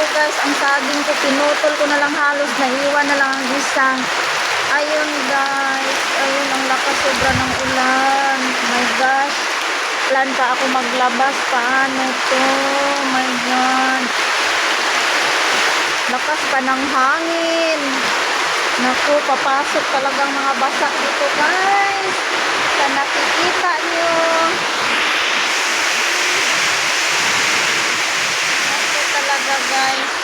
guys, ang saging ko, pinutol ko na lang halos, naiwan na lang ang isang. Ayun guys, ayun ang lakas sobra ng ulan. My gosh, plan pa ako maglabas. Paano to? My God. Lakas pa ng hangin. Naku, papasok talagang mga basa dito guys. Sa nakikita guys.